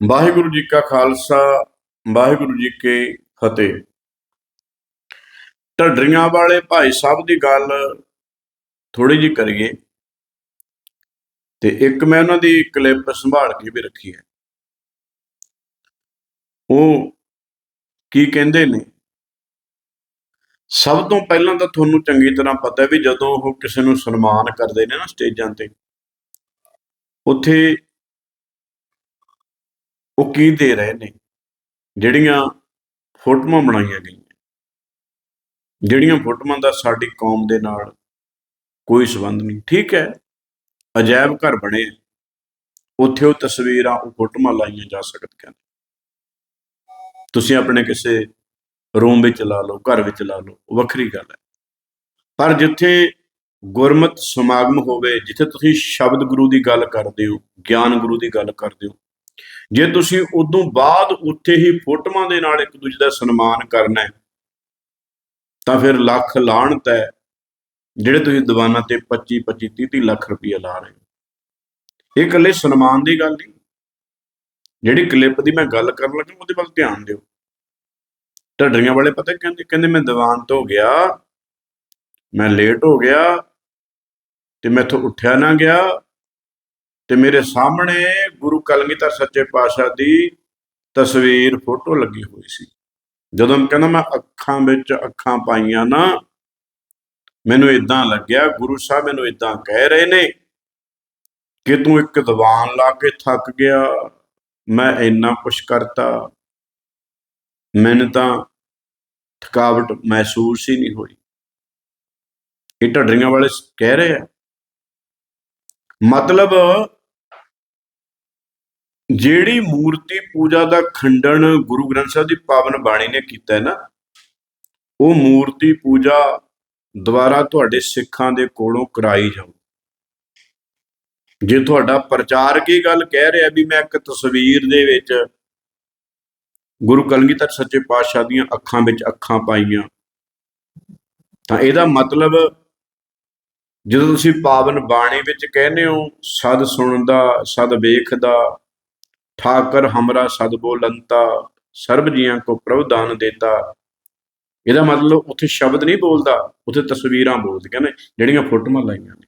ਵਾਹਿਗੁਰੂ ਜੀ ਕਾ ਖਾਲਸਾ, ਵਾਹਿਗੁਰੂ ਜੀ ਕੀ ਫਤਿਹ। ਢੱਡਰੀਆਂ ਵਾਲੇ ਭਾਈ ਸਾਹਿਬ ਦੀ ਗੱਲ ਥੋੜੀ ਜੀ ਕਰੀਏ, ਤੇ ਇੱਕ ਮੈਂ ਉਹਨਾਂ ਦੀ ਕਲਿੱਪ ਸੰਭਾਲ ਕੇ ਵੀ ਰੱਖੀ ਹੈ। ਉਹ ਕੀ ਕਹਿੰਦੇ ਨੇ? ਸਭ ਤੋਂ ਪਹਿਲਾਂ ਤਾਂ ਤੁਹਾਨੂੰ ਚੰਗੀ ਤਰ੍ਹਾਂ ਪਤਾ ਹੈ ਵੀ ਜਦੋਂ ਉਹ ਕਿਸੇ ਨੂੰ ਸਨਮਾਨ ਕਰਦੇ ਨੇ ਨਾ ਸਟੇਜਾਂ ਤੇ, ਉੱਥੇ ਉਹ ਕੀ ਦੇ ਰਹੇ ਨੇ? ਜਿਹੜੀਆਂ ਫੋਟੋਆਂ ਬਣਾਈਆਂ ਗਈਆਂ। ਜਿਹੜੀਆਂ ਫੋਟੋਆਂ ਦਾ ਸਾਡੀ ਕੌਮ ਦੇ ਨਾਲ ਕੋਈ ਸਬੰਧ ਨਹੀਂ। ਠੀਕ ਹੈ, ਅਜਾਇਬ ਘਰ ਬਣੇ ਉੱਥੇ ਉਹ ਤਸਵੀਰਾਂ, ਉਹ ਫੋਟੋਆਂ ਲਾਈਆਂ ਜਾ ਸਕਦੀਆਂ ਨੇ। ਤੁਸੀਂ ਆਪਣੇ ਕਿਸੇ ਰੂਮ ਵਿੱਚ ਲਾ ਲਓ, ਘਰ ਵਿੱਚ ਲਾ ਲਓ, ਉਹ ਵੱਖਰੀ ਗੱਲ ਹੈ। ਪਰ ਜਿੱਥੇ ਗੁਰਮਤ ਸਮਾਗਮ ਹੋਵੇ, ਜਿੱਥੇ ਤੁਸੀਂ ਸ਼ਬਦ ਗੁਰੂ ਦੀ ਗੱਲ ਕਰਦੇ ਹੋ, ਗਿਆਨ ਗੁਰੂ ਦੀ ਗੱਲ ਕਰਦੇ ਹੋ ਜੇ ਤੁਸੀਂ ਉਦੋਂ ਬਾਅਦ ਉੱਥੇ ਹੀ ਫੋਟੋਆਂ ਦੇ ਨਾਲ ਇੱਕ ਦੂਜੇ ਦਾ ਸਨਮਾਨ ਕਰਨਾ ਹੈ, ਤਾਂ ਫਿਰ ਲੱਖ ਲਾਹਣਤ ਹੈ, ਜਿਹੜੇ ਤੁਸੀਂ ਦੀਵਾਨਾਂ ਤੇ 25 25 30 30 ਲੱਖ ਰੁਪਏ ਲਾ ਰਹੇ ਹੋ। ਇਹ ਇਕੱਲੇ ਸਨਮਾਨ ਦੀ ਗੱਲ ਨਹੀਂ। ਜਿਹੜੀ ਕਲਿੱਪ ਦੀ ਮੈਂ ਗੱਲ ਕਰਨ ਲੱਗਾ, ਉਹਦੇ ਵੱਲ ਧਿਆਨ ਦਿਓ। ਢੱਡਰੀਆਂ ਵਾਲੇ ਪਤਾ ਕਹਿੰਦੇ? ਕਹਿੰਦੇ, ਮੈਂ ਦੀਵਾਨ ਤੋਂ ਗਿਆ, ਮੈਂ ਲੇਟ ਹੋ ਗਿਆ, ਤੇ ਮੈਥੋਂ ਉੱਠਿਆ ਨਾ ਗਿਆ ਤੇ ਮੇਰੇ ਸਾਹਮਣੇ ਗੁਰੂ ਕਲਗੀਧਰ ਸੱਚੇ ਪਾਤਸ਼ਾਹ ਦੀ ਤਸਵੀਰ, ਫੋਟੋ ਲੱਗੀ ਹੋਈ ਸੀ। ਜਦੋਂ ਮੈਂ ਕਹਿੰਦਾ, ਮੈਂ ਅੱਖਾਂ ਵਿੱਚ ਅੱਖਾਂ ਪਾਈਆਂ ਨਾ, ਮੈਨੂੰ ਇਦਾਂ ਲੱਗਿਆ, ਗੁਰੂ ਸਾਹਿਬ ਮੈਨੂੰ ਇਦਾਂ ਕਹਿ ਰਹੇ ਨੇ ਕਿ ਤੂੰ ਇੱਕ ਦੀਵਾਨ ਲਾ ਕੇ ਥੱਕ ਗਿਆ, ਮੈਂ ਇੰਨਾ ਕੁਛ ਕਰਤਾ। ਮੈਨੂੰ ਤਾਂ ਥਕਾਵਟ ਮਹਿਸੂਸ ਹੀ ਨਹੀਂ ਹੋਈ। ਇਹ ਢੱਡਰੀਆਂ ਵਾਲੇ ਕਹਿ ਰਹੇ ਆ। ਮਤਲਬ ਜਿਹੜੀ ਮੂਰਤੀ ਪੂਜਾ ਦਾ ਖੰਡਨ ਗੁਰੂ ਗ੍ਰੰਥ ਸਾਹਿਬ ਦੀ ਪਾਵਨ ਬਾਣੀ ਨੇ ਕੀਤਾ ਹੈ ਨਾ, ਉਹ ਮੂਰਤੀ ਪੂਜਾ ਦੁਬਾਰਾ ਤੁਹਾਡੇ ਸਿੱਖਾਂ ਦੇ ਕੋਲੋਂ ਕਰਾਈ ਜਾਊ। ਜੇ ਤੁਹਾਡਾ ਪ੍ਰਚਾਰਕ ਇਹ ਗੱਲ ਕਹਿ ਰਿਹਾ ਵੀ ਮੈਂ ਇੱਕ ਤਸਵੀਰ ਦੇ ਵਿੱਚ ਗੁਰੂ ਕਲਗੀਧਰ ਸੱਚੇ ਪਾਤਸ਼ਾਹ ਦੀਆਂ ਅੱਖਾਂ ਵਿੱਚ ਅੱਖਾਂ ਪਾਈਆਂ, ਤਾਂ ਇਹਦਾ ਮਤਲਬ ਜਦੋਂ ਤੁਸੀਂ ਪਾਵਨ ਬਾਣੀ ਵਿੱਚ ਕਹਿੰਦੇ ਹੋ, ਸਦ ਸੁਣਦਾ, ਸਦ ਵੇਖਦਾ ਠਾਕਰ ਹਮਰਾ ਸਦਬੋ ਲੰਤਾ ਸਰਬ ਜੀਆਂ ਕੋ ਪ੍ਰਭ ਦਾਨ ਦੇਤਾ ਇਹਦਾ ਮਤਲਬ ਉੱਥੇ ਸ਼ਬਦ ਨਹੀਂ ਬੋਲਦਾ, ਉੱਥੇ ਤਸਵੀਰਾਂ ਬੋਲਦੀਆਂ ਨੇ ਜਿਹੜੀਆਂ ਫੋਟੋਆਂ ਲਾਈਆਂ ਨੇ।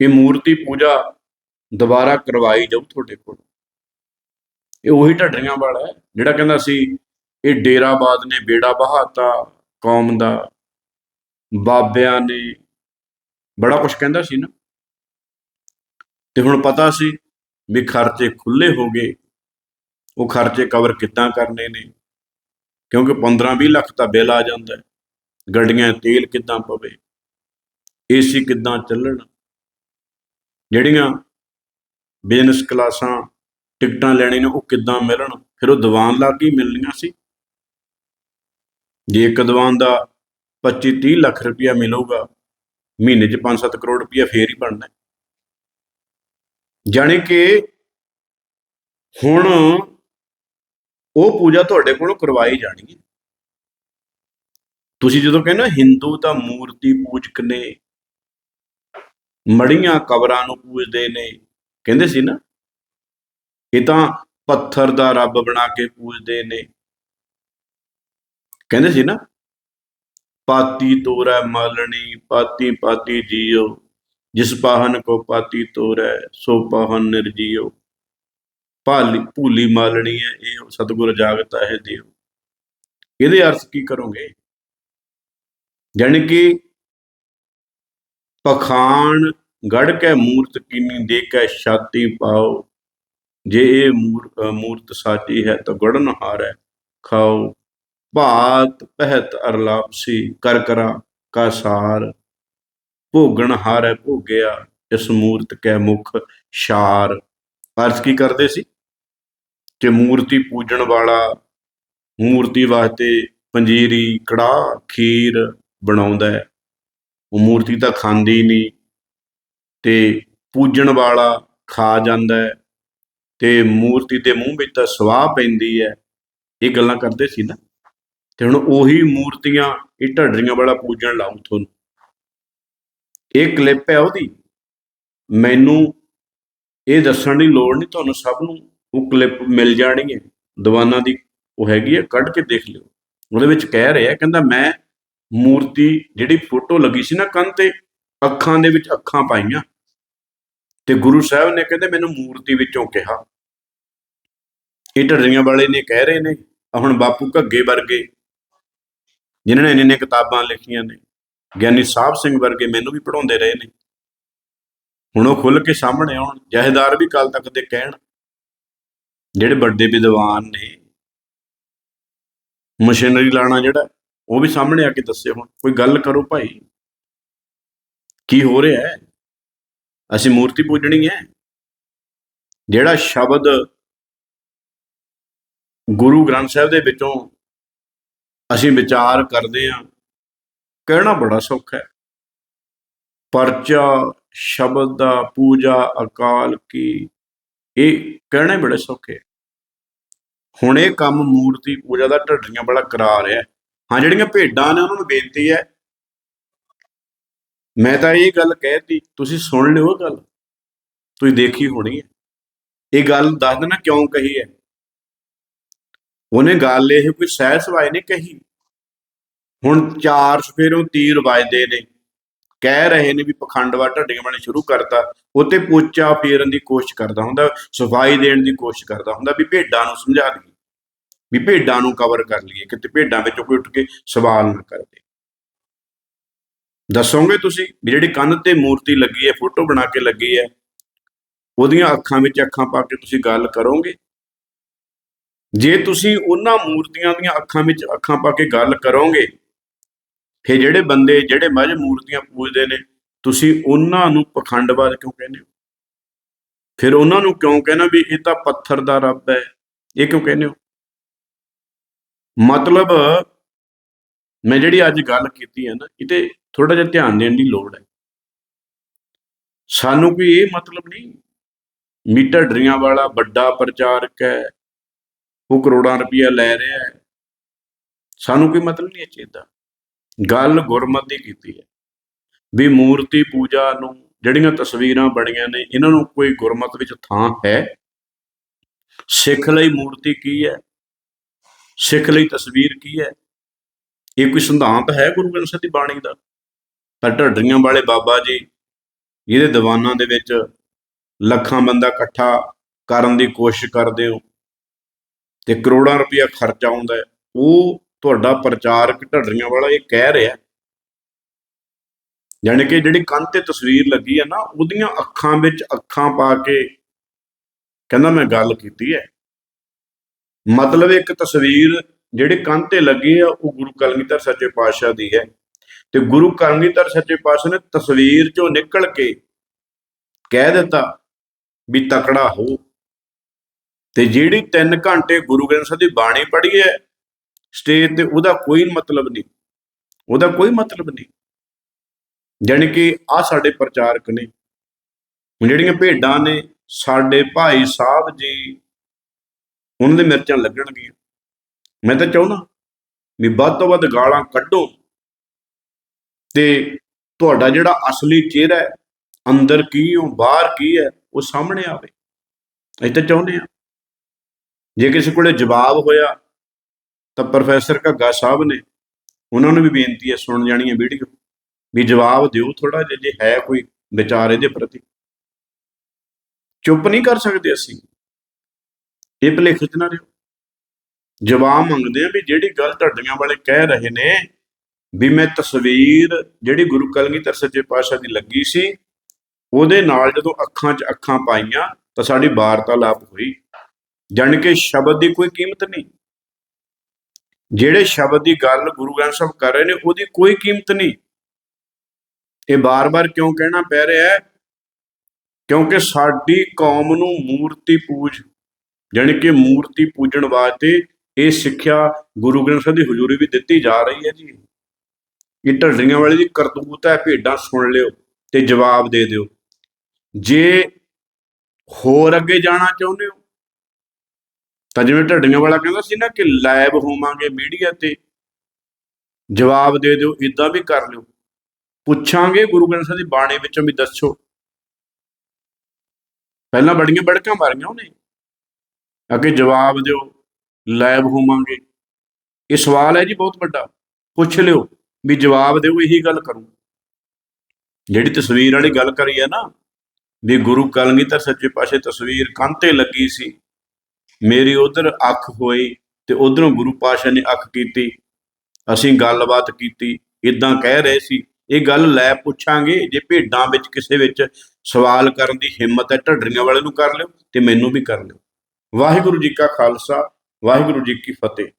ਇਹ ਮੂਰਤੀ ਪੂਜਾ ਦੁਬਾਰਾ ਕਰਵਾਈ ਜਾਊ ਤੁਹਾਡੇ ਕੋਲ। ਇਹ ਉਹੀ ਢੱਡਰੀਆਂ ਵਾਲਾ ਹੈ, ਜਿਹੜਾ ਕਹਿੰਦਾ ਸੀ, ਇਹ ਡੇਰਾਬਾਦ ਨੇ ਬੇੜਾ ਬਹਾਤਾ ਕੌਮ ਦਾ, ਬਾਬਿਆਂ ਨੇ, ਬੜਾ ਕੁਝ ਕਹਿੰਦਾ ਸੀ ਨਾ। ਤੇ ਹੁਣ ਪਤਾ ਸੀ ਵੀ ਖਰਚੇ ਖੁੱਲੇ ਹੋ ਗਏ। ਉਹ ਖਰਚੇ ਕਵਰ ਕਿੱਦਾਂ ਕਰਨੇ ਨੇ? ਕਿਉਂਕਿ 15-20 ਲੱਖ ਦਾ ਬਿੱਲ ਆ ਜਾਂਦਾ ਹੈ। ਗੱਡੀਆਂ ਤੇਲ ਕਿੱਦਾਂ ਪਵੇ? ਏਸੀ ਕਿੱਦਾਂ ਚੱਲਣ? ਜਿਹੜੀਆਂ ਬਿਜ਼ਨਸ ਕਲਾਸਾਂ ਟਿਕਟਾਂ ਲੈਣੀਆਂ ਨੇ, ਉਹ ਕਿੱਦਾਂ ਮਿਲਣ? ਫਿਰ ਉਹ ਦੀਵਾਨ ਲਾ ਕੇ ਹੀ ਮਿਲਣੀਆਂ ਸੀ। ਜੇ ਇੱਕ ਦੀਵਾਨ ਦਾ 25-30 ਲੱਖ ਰੁਪਇਆ ਮਿਲੂਗਾ, ਮਹੀਨੇ 'ਚ 5-7 ਕਰੋੜ ਰੁਪਇਆ ਫੇਰ ਹੀ ਬਣਨਾ ਜਾਣੀ ਕਿ ਹੁਣ ਉਹ ਪੂਜਾ ਤੁਹਾਡੇ ਕੋਲੋਂ ਕਰਵਾਈ ਜਾਣੀ ਹੈ। ਤੁਸੀਂ ਜਦੋਂ ਕਹਿੰਦੇ ਹੋ ਹਿੰਦੂ ਤਾਂ ਮੂਰਤੀ ਪੂਜਕ ਨੇ, ਮੜੀਆਂ ਕਬਰਾਂ ਨੂੰ ਪੂਜਦੇ ਨੇ, ਕਹਿੰਦੇ ਸੀ ਨਾ, ਇਹ ਤਾਂ ਪੱਥਰ ਦਾ ਰੱਬ ਬਣਾ ਕੇ ਪੂਜਦੇ ਨੇ। ਕਹਿੰਦੇ ਸੀ ਨਾ, ਪਾਤੀ ਤੋਰੈ ਮਾਲਣੀ, ਪਾਤੀ ਪਾਤੀ ਜੀਓ। ਜਿਸ ਪਾਹਨ ਕੋ ਪਾਤੀ ਤੋਰੈ, ਸੋ ਪਾਹਨ ਨਿਰਜੀਓ ਭਾਲੀ, ਭੂਲੀ ਮਾਲਣੀ ਹੈ, ਇਹ ਸਤਿਗੁਰ ਜਾਗਤਾ ਹੈ ਦਿਓ ਇਹਦੇ ਅਰਥ ਕੀ ਕਰੋਗੇ? ਜਾਣੀ ਕਿ ਪਖਾਨ ਗੜ ਕੇ ਮੂਰਤ ਕੀਨੀ ਦੇ ਕੇ ਛਾਤੀ ਪਾਓ। ਜੇ ਇਹ ਮੂਰ- ਮੂਰਤ ਸਾਚੀ ਹੈ, ਤਾਂ ਗੜਨ ਹਾਰੈ, ਖਾਓ। ਭਾਤ, ਪਹਿਤ ਅਰਲਾਪਸੀ, ਕਰ ਕਰਾ ਕਾ ਸਾਰ। ਭੋਗਣ ਹਾਰੈ ਭੋਗਿਆ ਇਸ ਮੂਰਤ ਕੈ ਮੁਖ ਸ਼ਾਰ। ਅਰਥ ਕੀ ਕਰਦੇ ਸੀ? ਕਿ ਮੂਰਤੀ ਪੂਜਣ ਵਾਲਾ ਮੂਰਤੀ ਵਾਸਤੇ ਪੰਜੀਰੀ, ਕੜਾਹ, ਖੀਰ ਬਣਾਉਂਦਾ ਹੈ। ਉਹ ਮੂਰਤੀ ਤਾਂ ਖਾਂਦੀ ਨਹੀਂ ਤੇ ਪੂਜਣ ਵਾਲਾ ਖਾ ਜਾਂਦਾ ਹੈ ਤੇ ਮੂਰਤੀ ਦੇ ਮੂੰਹ ਵਿੱਚ ਤਾਂ ਸਵਾਹ ਪੈਂਦੀ ਹੈ। ਇਹ ਗੱਲਾਂ ਕਰਦੇ ਸੀ ਨਾ। ਤੇ ਹੁਣ ਉਹੀ ਮੂਰਤੀਆਂ, ਇਹ ਢੱਡਰੀਆਂ ਵਾਲਾ ਪੂਜਣ ਲਾਉ ਤੁਹਾਨੂੰ। ਇਹ ਕਲਿੱਪ ਹੈ ਉਹਦੀ। ਮੈਨੂੰ ਇਹ ਦੱਸਣ ਦੀ ਲੋੜ ਨਹੀਂ, ਤੁਹਾਨੂੰ ਸਭ ਨੂੰ ਉਹ ਕਲਿੱਪ ਮਿਲ ਜਾਣੀ ਹੈ ਦੀਵਾਨਾਂ ਦੀ ਉਹ ਹੈਗੀ ਹੈ, ਕੱਢ ਕੇ ਦੇਖ ਲਿਓ। ਉਹਦੇ ਵਿੱਚ ਕਹਿ ਰਿਹਾ, ਕਹਿੰਦਾ ਮੈਂ ਮੂਰਤੀ ਜਿਹੜੀ ਫੋਟੋ ਲੱਗੀ ਸੀ ਨਾ ਕੰਨ ਤੇ, ਅੱਖਾਂ ਦੇ ਵਿੱਚ ਅੱਖਾਂ ਪਾਈਆਂ। ਤੇ ਗੁਰੂ ਸਾਹਿਬ ਨੇ ਕਹਿੰਦੇ, ਮੈਨੂੰ ਮੂਰਤੀ ਵਿੱਚੋਂ ਕਿਹਾ। ਇਹ ਢੱਡਰੀਆਂ ਵਾਲੇ ਨੇ ਕਹਿ ਰਹੇ ਨੇ, ਆਹ ਹੁਣ ਬਾਪੂ ਘੱਗੇ ਵਰਗੇ, ਜਿਨ੍ਹਾਂ ਨੇ ਇੰਨੇ ਕਿਤਾਬਾਂ ਲਿਖੀਆਂ ਨੇ। ਗਿਆਨੀ ਸਾਹਿਬ ਸਿੰਘ ਵਰਗੇ ਮੈਨੂੰ ਵੀ ਪੜਾਉਂਦੇ ਰਹੇ ਨੇ। ਹੁਣ ਉਹ ਖੁੱਲ ਕੇ ਸਾਹਮਣੇ ਆਉਣ, ਜਹੇਦਾਰ ਵੀ ਕੱਲ ਤੱਕ ਦੇ ਕਹਿਣ, ਜਿਹੜੇ ਵੱਡੇ ਵਿਦਵਾਨ ਨੇ, ਮਸ਼ੀਨਰੀ ਲਾਣਾ ਜਿਹੜਾ, ਉਹ ਵੀ ਸਾਹਮਣੇ ਆ ਕੇ ਦੱਸੇ ਹੁਣ, ਕੋਈ ਗੱਲ ਕਰੋ ਭਾਈ। ਕੀ ਹੋ ਰਿਹਾ ਹੈ? ਅਸੀਂ ਮੂਰਤੀ ਪੂਜਣੀ ਹੈ? ਜਿਹੜਾ ਸ਼ਬਦ ਗੁਰੂ ਗ੍ਰੰਥ ਸਾਹਿਬ ਦੇ ਵਿੱਚੋਂ ਅਸੀਂ ਵਿਚਾਰ ਕਰਦੇ ਹਾਂ ਕਹਿਣਾ ਬੜਾ ਸੌਖਾ ਹੈ। ਪਰਚਾ, ਸ਼ਬਦ ਦਾ ਪੂਜਾ, ਅਕਾਲ ਕੀ, ਇਹ ਕਹਿਣਾ ਬੜੇ ਸੌਖੇ ਹੁਣ ਇਹ ਕੰਮ ਮੂਰਤੀ ਪੂਜਾ ਦਾ ਢੱਡਰੀਆਂ ਵਾਲਾ ਕਰਾ ਰਿਹਾ ਹਾਂ। ਜਿਹੜੀਆਂ ਭੇਡਾਂ ਨੇ ਉਹਨਾਂ ਨੂੰ ਬੇਨਤੀ ਹੈ। ਮੈਂ ਤਾਂ ਇਹ ਗੱਲ ਕਹਿਤੀ, ਤੁਸੀਂ ਸੁਣ ਲਿਓ ਗੱਲ। ਤੁਸੀਂ ਦੇਖੀ ਹੋਣੀ ਹੈ। ਇਹ ਗੱਲ ਦੱਸ ਦੇਣਾ ਕਿਉਂ ਕਹੀ ਹੈ? ਉਹਨੇ ਗੱਲ ਇਹ ਕੋਈ ਸਹਿ ਸਵਾਈ ਨਹੀਂ ਕਹੀ। ਹੁਣ ਚਾਰ ਸਫੇਰੋਂ ਤੀਰ ਵੱਜਦੇ ਨੇ। ਕਹਿ ਰਹੇ ਨੇ ਵੀ ਪਖੰਡਵਾ ਢੱਡੀਆਂ ਬਣੇ ਸ਼ੁਰੂ ਕਰਤਾ। ਉੱਤੇ ਪੋਚਾ ਫੇਰਨ ਦੀ ਕੋਸ਼ਿਸ਼ ਕਰਦਾ ਹੁੰਦਾ, ਸਫ਼ਾਈ ਦੇਣ ਦੀ ਕੋਸ਼ਿਸ਼ ਕਰਦਾ ਹੁੰਦਾ ਵੀ ਭੇਡਾਂ ਨੂੰ ਸਮਝਾ ਲਈਏ ਵੀ ਭੇਡਾਂ ਨੂੰ ਕਵਰ ਕਰ ਲਈਏ, ਕਿਤੇ ਭੇਡਾਂ ਵਿੱਚੋਂ ਕੋਈ ਉੱਠ ਕੇ ਸਵਾਲ ਨਾ ਕਰਦੇ ਦੱਸੋਗੇ ਤੁਸੀਂ ਵੀ ਜਿਹੜੀ ਕੰਨ ਤੇ ਮੂਰਤੀ ਲੱਗੀ ਹੈ, ਫੋਟੋ ਬਣਾ ਕੇ ਲੱਗੀ ਹੈ, ਉਹਦੀਆਂ ਅੱਖਾਂ ਵਿੱਚ ਅੱਖਾਂ ਪਾ ਕੇ ਤੁਸੀਂ ਗੱਲ ਕਰੋਗੇ? ਜੇ ਤੁਸੀਂ ਉਹਨਾਂ ਮੂਰਤੀਆਂ ਦੀਆਂ ਅੱਖਾਂ ਵਿੱਚ ਅੱਖਾਂ ਪਾ ਕੇ ਗੱਲ ਕਰੋਗੇ ਫਿਰ ਜਿਹੜੇ ਬੰਦੇ, ਜਿਹੜੇ ਮੱਝ ਮੂਰਤੀਆਂ ਪੂਜਦੇ ਨੇ, ਤੁਸੀਂ ਉਹਨਾਂ ਨੂੰ ਪਖੰਡਵਾਦ ਕਿਉਂ ਕਹਿੰਦੇ ਹੋ? ਫਿਰ ਉਹਨਾਂ ਨੂੰ ਕਿਉਂ ਕਹਿਣਾ ਵੀ ਇਹ ਤਾਂ ਪੱਥਰ ਦਾ ਰੱਬ ਹੈ? ਇਹ ਕਿਉਂ ਕਹਿੰਦੇ ਹੋ? ਮਤਲਬ ਮੈਂ ਜਿਹੜੀ ਅੱਜ ਗੱਲ ਕੀਤੀ ਹੈ ਨਾ ਇਹਤੇ ਥੋੜਾ ਜਿਹਾ ਧਿਆਨ ਦੇਣ ਦੀ ਲੋੜ ਹੈ। ਸਾਨੂੰ ਕੋਈ ਇਹ ਮਤਲਬ ਨਹੀਂ, ਮੀਟਰ ਡਰੀਆਂ ਵਾਲਾ ਵੱਡਾ ਪ੍ਰਚਾਰਕ ਹੈ, ਉਹ ਕਰੋੜਾਂ ਰੁਪਇਆ ਲੈ ਰਿਹਾ ਹੈ। ਸਾਨੂੰ ਕੋਈ ਮਤਲਬ ਨਹੀਂ ਇਹ ਚੀਜ਼ ਦਾ। ਗੱਲ ਗੁਰਮਤ ਦੀ ਕੀਤੀ ਹੈ। ਵੀ ਮੂਰਤੀ ਪੂਜਾ ਨੂੰ ਜਿਹੜੀਆਂ ਤਸਵੀਰਾਂ ਬਣੀਆਂ ਨੇ, ਇਹਨਾਂ ਨੂੰ ਕੋਈ ਗੁਰਮਤ ਵਿੱਚ ਥਾਂ ਹੈ? ਸਿੱਖ ਲਈ ਮੂਰਤੀ ਕੀ ਹੈ? ਸਿੱਖ ਲਈ ਤਸਵੀਰ ਕੀ ਹੈ? ਇਹ ਕੋਈ ਸਿਧਾਂਤ ਹੈ ਗੁਰੂ ਗ੍ਰੰਥ ਸਾਹਿਬ ਦੀ ਬਾਣੀ ਦਾ? ਪਰ ਢੱਡਰੀਆਂ ਵਾਲੇ ਬਾਬਾ ਜੀ, ਇਹਦੇ ਦੀਵਾਨਾਂ ਦੇ ਵਿੱਚ ਲੱਖਾਂ ਬੰਦਾ ਇਕੱਠਾ ਕਰਨ ਦੀ ਕੋਸ਼ਿਸ਼ ਕਰਦੇ ਹੋ ਤੇ ਕਰੋੜਾਂ ਰੁਪਇਆ ਖਰਚਾ ਆਉਂਦਾ ਉਹ ਤੁਹਾਡਾ ਪ੍ਰਚਾਰਕ ਢੱਡਰੀਆਂ ਵਾਲਾ ਇਹ ਕਹਿ ਰਿਹਾ ਯਾਨੀ ਕਿ ਜਿਹੜੀ ਕੰਨ ਤੇ ਤਸਵੀਰ ਲੱਗੀ ਹੈ ਨਾ, ਉਹਦੀਆਂ ਅੱਖਾਂ ਵਿੱਚ ਅੱਖਾਂ ਪਾ ਕੇ ਕਹਿੰਦਾ ਮੈਂ ਗੱਲ ਕੀਤੀ ਹੈ। ਮਤਲਬ ਇੱਕ ਤਸਵੀਰ ਜਿਹੜੇ ਕੰਨ ਤੇ ਲੱਗੀ ਹੈ, ਉਹ ਗੁਰੂ ਕਲਗੀਧਰ ਸੱਚੇ ਪਾਤਸ਼ਾਹ ਦੀ ਹੈ। ਤੇ ਗੁਰੂ ਕਲਗੀਧਰ ਸੱਚੇ ਪਾਤਸ਼ਾਹ ਨੇ ਤਸਵੀਰ ਚੋਂ ਨਿਕਲ ਕੇ ਕਹਿ ਦਿੱਤਾ ਵੀ ਤਕੜਾ ਹੋ। ਤੇ ਜਿਹੜੀ 3 ਘੰਟੇ ਗੁਰੂ ਗ੍ਰੰਥ ਸਾਹਿਬ ਦੀ ਬਾਣੀ ਪੜ੍ਹੀ ਹੈ ਸਟੇਜ ਤੇ ਉਹਦਾ ਕੋਈ ਮਤਲਬ ਨਹੀਂ। ਉਹਦਾ ਕੋਈ ਮਤਲਬ ਨਹੀਂ। ਜਾਣੀ ਕਿ ਆ ਸਾਡੇ ਪ੍ਰਚਾਰਕ ਨੇ, ਜਿਹੜੀਆਂ ਭੇਡਾਂ ਨੇ, ਸਾਡੇ ਭਾਈ ਸਾਹਿਬ ਜੀ, ਉਹਨਾਂ ਦੇ ਮਿਰਚਾਂ ਲੱਗਣਗੀਆਂ। ਮੈਂ ਤਾਂ ਚਾਹੁੰਦਾ ਵੀ ਵੱਧ ਤੋਂ ਵੱਧ ਗਾਲਾਂ ਕੱਢੋ ਤੇ ਤੁਹਾਡਾ ਜਿਹੜਾ ਅਸਲੀ ਚਿਹਰਾ ਹੈ, ਅੰਦਰ ਕੀ ਹੋ, ਬਾਹਰ ਕੀ ਹੈ, ਉਹ ਸਾਹਮਣੇ ਆਵੇ। ਅਸੀਂ ਤਾਂ ਚਾਹੁੰਦੇ ਆ ਜੇ ਕਿਸੇ ਕੋਲੇ ਜਵਾਬ ਹੋਇਆ ਤਾਂ ਪ੍ਰੋਫੈਸਰ ਘੱਗਾ ਸਾਹਿਬ ਨੇ ਉਹਨਾਂ ਨੂੰ ਵੀ ਬੇਨਤੀ ਹੈ ਸੁਣ ਜਾਣੀ ਹੈ ਵੀਡੀਓ, ਵੀ ਜਵਾਬ ਦਿਓ ਥੋੜਾ ਜਿਹਾ, ਜੇ ਹੈ ਕੋਈ ਵਿਚਾਰ ਇਹਦੇ ਪ੍ਰਤੀ। ਚੁੱਪ ਨਹੀਂ ਕਰ ਸਕਦੇ ਅਸੀਂ। ਇਹ ਭਲੇਖੇ ਚ ਨਾ ਰਹੋ ਜਵਾਬ ਮੰਗਦੇ ਆ ਵੀ ਜਿਹੜੀ ਗੱਲ ਢੱਡੀਆਂ ਵਾਲੇ ਕਹਿ ਰਹੇ ਨੇ, ਵੀ ਮੈਂ ਤਸਵੀਰ ਜਿਹੜੀ ਗੁਰੂ ਕਲਗੀਧਰ ਸੱਚੇ ਪਾਤਸ਼ਾਹ ਦੀ ਲੱਗੀ ਸੀ, ਉਹਦੇ ਨਾਲ ਜਦੋਂ ਅੱਖਾਂ 'ਚ ਅੱਖਾਂ ਪਾਈਆਂ ਤਾਂ ਸਾਡੀ ਵਾਰਤਾਲਾਪ ਹੋਈ। ਜਾਣੀ ਕਿ ਸ਼ਬਦ ਦੀ ਕੋਈ ਕੀਮਤ ਨਹੀਂ। ਜਿਹੜੇ ਸ਼ਬਦ ਦੀ ਗੱਲ ਗੁਰੂ ਗ੍ਰੰਥ ਸਾਹਿਬ ਕਰ ਰਹੇ ਨੇ, ਉਹਦੀ ਕੋਈ ਕੀਮਤ ਨਹੀਂ। ਇਹ ਬਾਰ-ਬਾਰ ਕਿਉਂ ਕਹਿਣਾ ਪੈ ਰਿਹਾ ਹੈ? ਕਿਉਂਕਿ ਸਾਡੀ ਕੌਮ ਨੂੰ ਮੂਰਤੀ ਪੂਜ, ਜਾਣੀ ਕਿ ਮੂਰਤੀ ਪੂਜਣ ਵਾਸਤੇ ਇਹ ਸਿੱਖਿਆ ਗੁਰੂ ਗ੍ਰੰਥ ਸਾਹਿਬ ਦੀ ਹਜ਼ੂਰੀ ਵੀ ਦਿੱਤੀ ਜਾ ਰਹੀ ਹੈ ਜੀ। ਇਹ ਢੱਡੀਆਂ ਵਾਲੇ ਦੀ ਕਰਤੂਤ ਹੈ, ਭੇਡਾਂ ਸੁਣ ਲਿਓ ਤੇ ਜਵਾਬ ਦੇ ਦਿਓ। ਜੇ ਹੋਰ ਅੱਗੇ ਜਾਣਾ ਚਾਹੁੰਦੇ ਹੋ ਤਾਂ ਜਿਵੇਂ ਢੱਡੀਆਂ ਵਾਲਾ ਕਹਿੰਦਾ ਸੀ ਨਾ ਕਿ ਲਾਈਵ ਹੋਵਾਂਗੇ ਮੀਡੀਆ ਤੇ, ਜਵਾਬ ਦੇ ਦਿਓ ਇਦਾਂ ਵੀ ਕਰ ਲਿਓ। ਪੁੱਛਾਂਗੇ ਗੁਰੂ ਗ੍ਰੰਥ ਸਾਹਿਬ ਦੀ ਬਾਣੀ ਵਿੱਚੋਂ ਵੀ ਦੱਸੋ। ਪਹਿਲਾਂ ਬੜੀਆਂ ਬੜਕਾਂ ਮਾਰੀਆਂ ਉਹਨੇ। ਅੱਗੇ ਜਵਾਬ ਦਿਓ ਲਾਈਵ ਹੋਵਾਂਗੇ। ਇਹ ਸਵਾਲ ਹੈ ਜੀ ਬਹੁਤ ਵੱਡਾ। ਪੁੱਛ ਲਿਓ ਵੀ ਜਵਾਬ ਦਿਓ, ਇਹੀ ਗੱਲ ਕਰੂੰ। ਜਿਹੜੀ ਤਸਵੀਰ ਵਾਲੀ ਗੱਲ ਕਰੀ ਹੈ ਨਾ, ਵੀ ਗੁਰੂ ਕਲਗੀਧਰ ਸੱਚੇ ਪਾਸੇ ਤਸਵੀਰ ਕੰਧ ਤੇ ਲੱਗੀ ਸੀ। ਮੇਰੀ ਉਧਰ ਅੱਖ ਹੋਈ ਤੇ ਉਧਰੋਂ ਗੁਰੂ ਪਾਸ਼ਾ ਨੇ ਅੱਖ ਕੀਤੀ। ਅਸੀਂ ਗੱਲਬਾਤ ਕੀਤੀ ਇਦਾਂ ਕਹਿ ਰਹੇ ਸੀ, ਇਹ ਗੱਲ ਲੈ ਪੁੱਛਾਂਗੇ ਜੇ ਭੇਡਾਂ ਵਿੱਚ ਕਿਸੇ ਵਿੱਚ ਸਵਾਲ ਕਰਨ ਦੀ ਹਿੰਮਤ ਹੈ, ਢੱਡਰੀਆਂ ਵਾਲੇ ਨੂੰ ਕਰ ਲਿਓ ਤੇ ਮੈਨੂੰ ਵੀ ਕਰ ਲਿਓ। ਵਾਹਿਗੁਰੂ ਜੀ ਕਾ ਖਾਲਸਾ, ਵਾਹਿਗੁਰੂ ਜੀ ਕੀ ਫਤਿਹ।